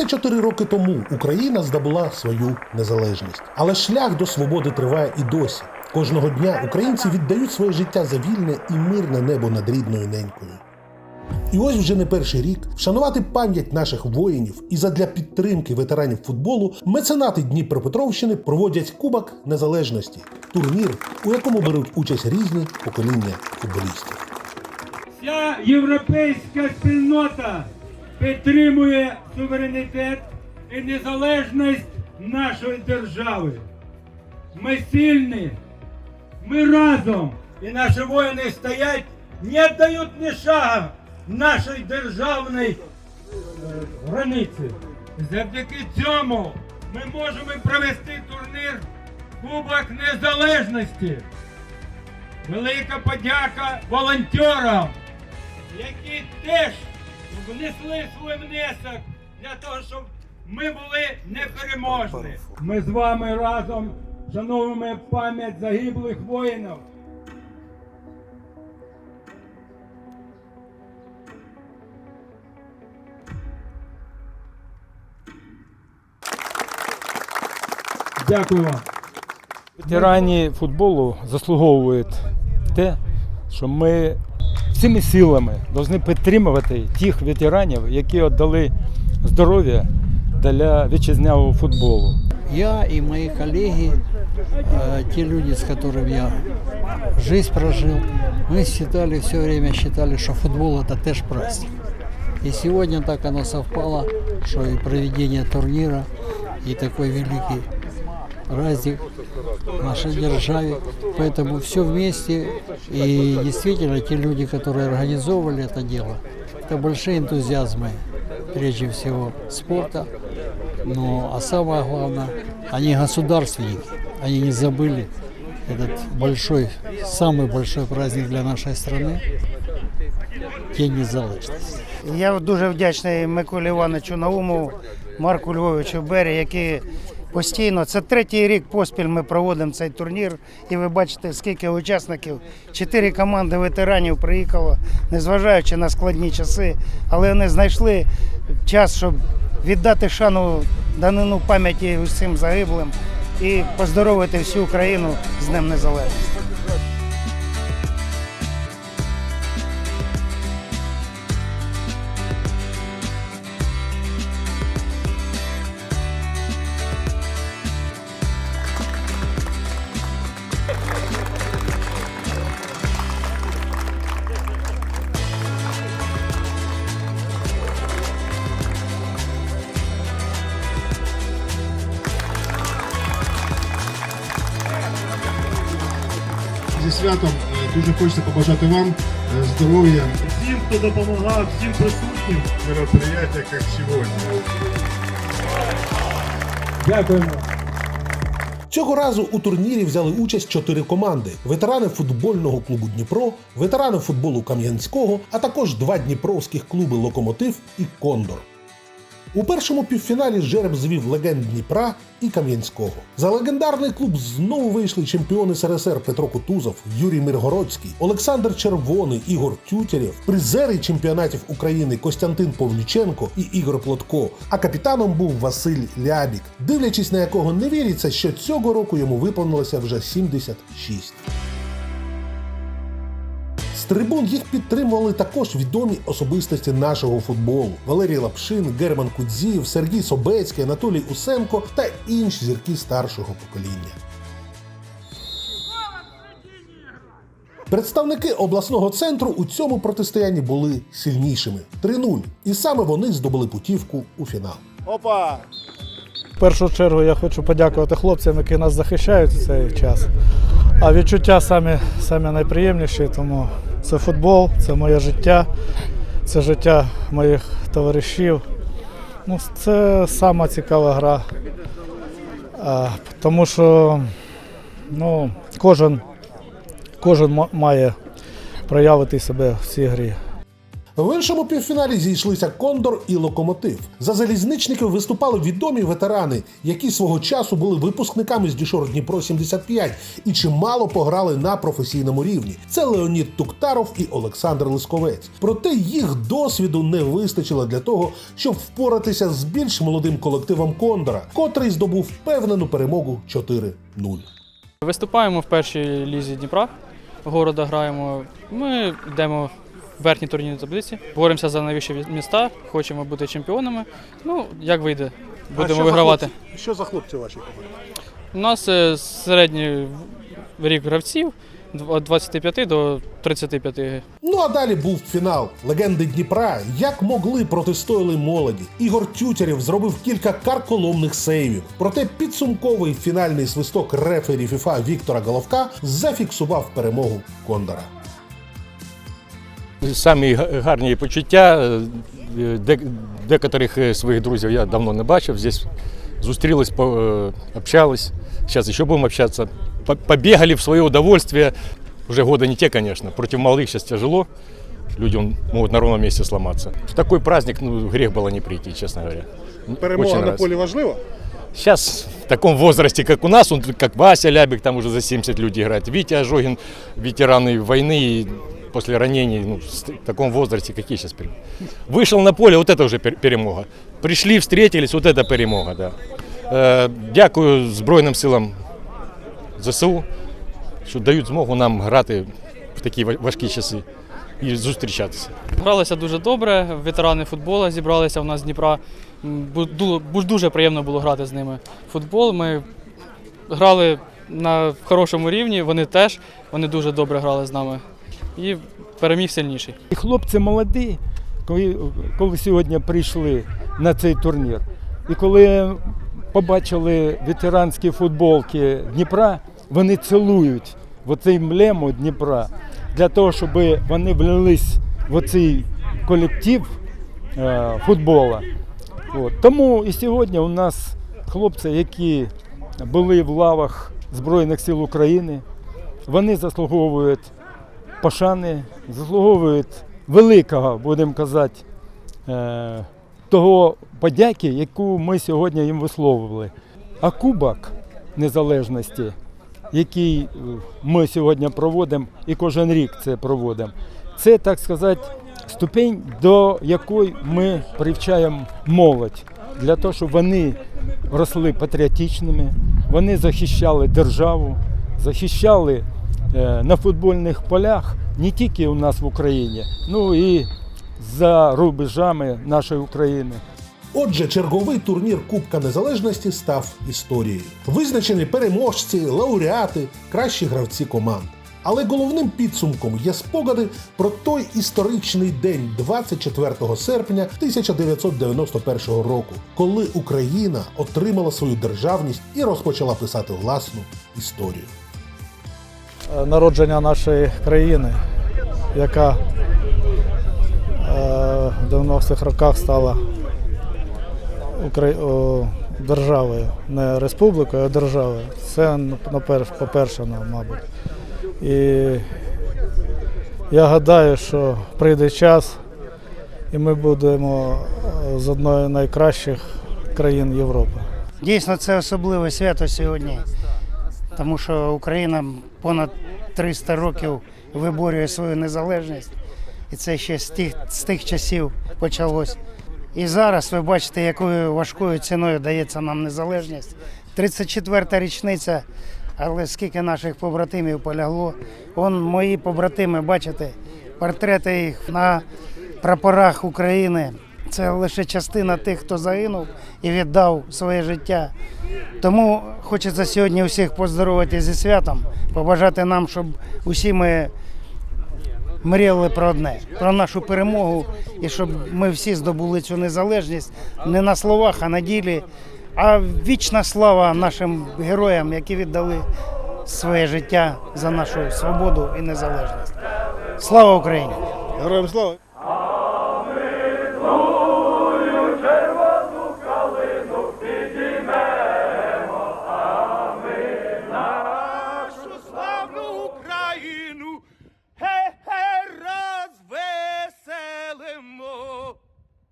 34 роки тому Україна здобула свою незалежність. Але шлях до свободи триває і досі. Кожного дня українці віддають своє життя за вільне і мирне небо над рідною ненькою. І ось вже не перший рік вшанувати пам'ять наших воїнів і задля підтримки ветеранів футболу меценати Дніпропетровщини проводять Кубок Незалежності турнір, у якому беруть участь різні покоління футболістів. Вся європейська спільнота підтримує суверенітет і незалежність нашої держави. Ми сильні, ми разом, і наші воїни стоять, не дають ні шага нашій державній е, границі. Завдяки цьому ми можемо провести турнір Кубок Незалежності. Велика подяка волонтерам, які теж внесли свій внесок для того, щоб ми були непереможні. Ми з вами разом шановуємо пам'ять загиблих воїнів. Дякую вам. Ветерані футболу заслуговують те, що ми всіми силами повинні підтримувати тих ветеранів, які віддали здоров'я для вітчизняного футболу. Я и мои коллеги, э, те люди, с которыми я жизнь прожил, мы считали, все время считали, что футбол это теж праздник. И сегодня так оно совпало, что и проведение турнира, и такой великий праздник в нашей державе. Поэтому все вместе. И действительно, те люди, которые организовывали это дело, это большие энтузиазмы, прежде всего, спорта. Ну, а самое главное, они государственники. Они не забыли этот большой, самый большой праздник для нашей страны – День незалежности. Я дуже вдячний Миколі Івановичу Наумову, Марку Львовичу Бері, які постійно, це третій рік поспіль ми проводимо цей турнір. І ви бачите, скільки учасників. Чотири команди ветеранів приїхало, незважаючи на складні часи, але вони знайшли час, щоб віддати шану данину пам'яті усім загиблим і поздоровити всю Україну з Днем Незалежності. Святом Е, дуже хочеться побажати вам е, здоров'я. Всім, хто допомагав, всім присутнім. Мероприятия, як сьогодні. Дякуємо. Цього разу у турнірі взяли участь чотири команди: ветерани футбольного клубу Дніпро, ветерани футболу Кам'янського, а також два дніпровських клуби Локомотив і Кондор. У першому півфіналі жереб звів легенд Дніпра і Кам'янського. За легендарний клуб знову вийшли чемпіони СРСР Петро Кутузов, Юрій Миргородський, Олександр Червоний, Ігор Тютєрєв, призери чемпіонатів України Костянтин Павлюченко і Ігор Плотко. А капітаном був Василь Лябік, дивлячись на якого не віриться, що цього року йому виповнилося вже 76. Трибун їх підтримували також відомі особистості нашого футболу: Валерій Лапшин, Герман Кудзієв, Сергій Собецький, Анатолій Усенко та інші зірки старшого покоління. Представники обласного центру у цьому протистоянні були сильнішими 3-0, і саме вони здобули путівку у фінал. Опа! В першу чергу я хочу подякувати хлопцям, які нас захищають в цей час. А відчуття самі, самі найприємніші, тому це футбол, це моє життя, це життя моїх товаришів. Ну, це сама цікава гра. А, тому що ну, кожен, кожен має проявити себе в цій грі. В іншому півфіналі зійшлися Кондор і Локомотив. За залізничників виступали відомі ветерани, які свого часу були випускниками з Дюшор Дніпро 75 і чимало пограли на професійному рівні. Це Леонід Туктаров і Олександр Лисковець. Проте їх досвіду не вистачило для того, щоб впоратися з більш молодим колективом Кондора, котрий здобув впевнену перемогу 4-0. Виступаємо в першій лізі Дніпра. Города граємо. Ми йдемо в верхній турнірній таблиці, боремося за найвищі міста, хочемо бути чемпіонами. Ну, як вийде, будемо вигравати. Що за хлопці ваші команди? У нас е, середній рік гравців від 25 до 35. Ну а далі був фінал. Легенди Дніпра як могли протистояли молоді. Ігор Тютярєв зробив кілька карколомних сейвів. Проте підсумковий фінальний свисток рефері ФІФА Віктора Головка зафіксував перемогу Кондора. Самі га- гарні почуття. Е, Де, декотрих е, своїх друзів я давно не бачив. Здесь зустрілись, по- е, общались. Сейчас ще будемо общаться. По- Побегали в своє удовольствие. Уже года не те, конечно. Против молодых сейчас тяжело. Люди он, могут на ровном месте сломаться. В такой праздник ну, грех было не прийти, честно говоря. Перемога на нравится. полі важлива. Сейчас в таком возрасте, как у нас, он как Вася Лябик, там уже за 70 людей играет. Витя Ожогин, ветераны войны и после ранений, ну, в таком возрасте, какие сейчас Вышел на поле, вот это уже пер- перемога. Пришли, встретились, вот это перемога, да. Е, Дякую Збройним силам ЗСУ, що дають змогу нам грати в такі ва- важкі часи і зустрічатися. Гралися дуже добре, ветерани футболу зібралися у нас з Дніпра. М, бу- ду- бу- Дуже приємно було грати з ними. в Футбол ми грали на хорошому рівні, вони теж, вони дуже добре грали з нами. І переміг сильніший. І хлопці молоді, коли, коли сьогодні прийшли на цей турнір, і коли побачили ветеранські футболки Дніпра, вони цілують в оцей емблему Дніпра для того, щоб вони влились в оцей колектив е, футбола. От. Тому і сьогодні у нас хлопці, які були в лавах Збройних сил України, вони заслуговують пошани, заслуговують великого, будемо казати, е, того подяки, яку ми сьогодні їм висловили. А Кубок Незалежності, який е, ми сьогодні проводимо і кожен рік це проводимо, це, так сказати, ступень, до якої ми привчаємо молодь для того, щоб вони росли патріотичними, вони захищали державу, захищали на футбольних полях не тільки у нас в Україні, ну і за рубежами нашої України. Отже, черговий турнір Кубка Незалежності став історією. Визначені переможці, лауреати, кращі гравці команд. Але головним підсумком є спогади про той історичний день 24 серпня 1991 року, коли Україна отримала свою державність і розпочала писати власну історію. Е, народження нашої країни, яка е, в 90-х роках стала державою, не республікою, а державою. Це по-перше, мабуть. І я гадаю, що прийде час, і ми будемо е, з одної з найкращих країн Європи. Дійсно, це особливе свято сьогодні, тому що Україна понад 300 років виборює свою незалежність, і це ще з тих, з тих часів почалось. І зараз ви бачите, якою важкою ціною дається нам незалежність. 34-та річниця, але скільки наших побратимів полягло. Он мої побратими, бачите, портрети їх на прапорах України. Це лише частина тих, хто загинув і віддав своє життя. Тому хочеться сьогодні усіх поздоровити зі святом, побажати нам, щоб усі ми мріяли про одне, про нашу перемогу, і щоб ми всі здобули цю незалежність не на словах, а на ділі. А вічна слава нашим героям, які віддали своє життя за нашу свободу і незалежність. Слава Україні! Героям слава!